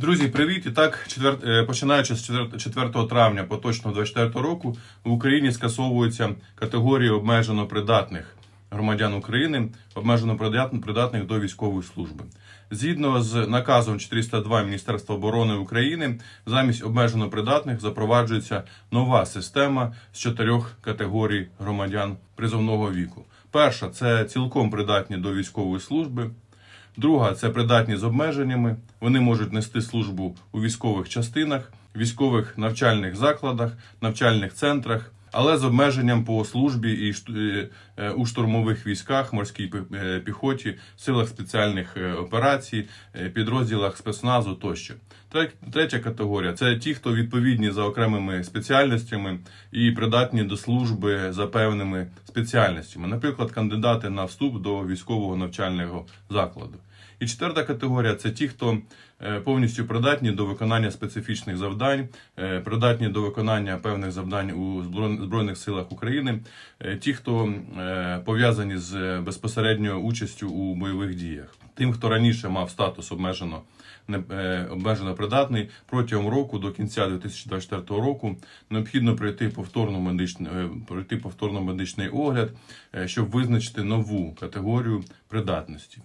Друзі, привіт! І так, четвер... е, починаючи з 4 4 травня поточного 24 року в Україні скасовуються категорії обмежено придатних громадян України, обмежено придат- придатних до військової служби. Згідно з наказом 402 Міністерства оборони України, замість обмежено придатних запроваджується нова система з чотирьох категорій громадян призовного віку. Перша це цілком придатні до військової служби. Друга це придатні з обмеженнями. Вони можуть нести службу у військових частинах, військових навчальних закладах, навчальних центрах, але з обмеженням по службі і е, е, у штурмових військах, морській е, піхоті, силах спеціальних операцій, підрозділах спецназу тощо. Третя категорія це ті, хто відповідні за окремими спеціальностями і придатні до служби за певними спеціальностями, наприклад, кандидати на вступ до військового навчального закладу. І четверта категорія це ті, хто повністю придатні до виконання специфічних завдань, е, придатні до виконання певних завдань у Зброй- Збройних силах України, е, ті, хто е, пов'язані з е, безпосередньою участю у бойових діях. Тим, хто раніше мав статус обмежено е, обмежено придатний протягом року до кінця 2024 року необхідно пройти повторну медичну е, пройти повторно медичний огляд, е, щоб визначити нову категорію придатності.